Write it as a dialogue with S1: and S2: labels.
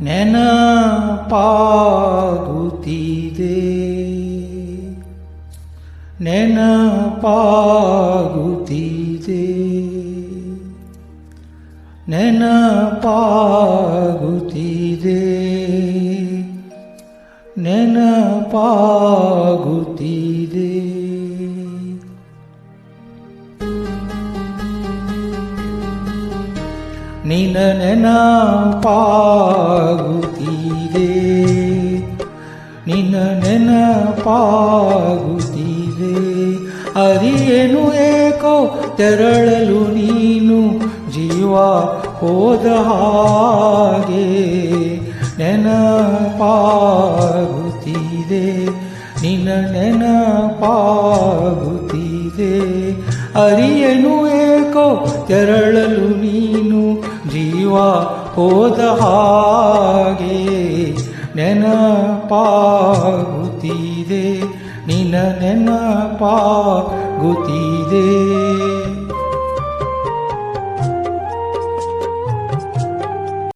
S1: ನೆನಪಾಗುತ್ತಿದೆ ನೆನಪಾಗುತ್ತಿದೆ ನೆನಪಾಗುತ್ತಿದೆ ನೆನಪಾಗುತ್ತಿದೆ ನಿನ ನೆನಪಾಗುತ್ತಿದೆ ನಿನ್ನ ನೆನಪಾಗುತ್ತಿದೆ. ಅರಿಯೇನು ಏಕೋ, ತೆರಳಲು ನೀನು ಜೀವ ಹೋದ ಹಾಗೆ ನೆನಪಾಗುತ್ತಿದೆ. ನಿನ್ನ ನೆನಪಾಗುತ್ತಿದೆ. ಅರಿಯನು ಏಕೋ, ತೆರಳಲು ನೀನು ಜೀವ ಹೋದ ಹಾಗೆ ನೆನಪಾಗುತ್ತಿದೆ ನಿನ್ನ ನೆನಪಾಗುತ್ತಿದೆ.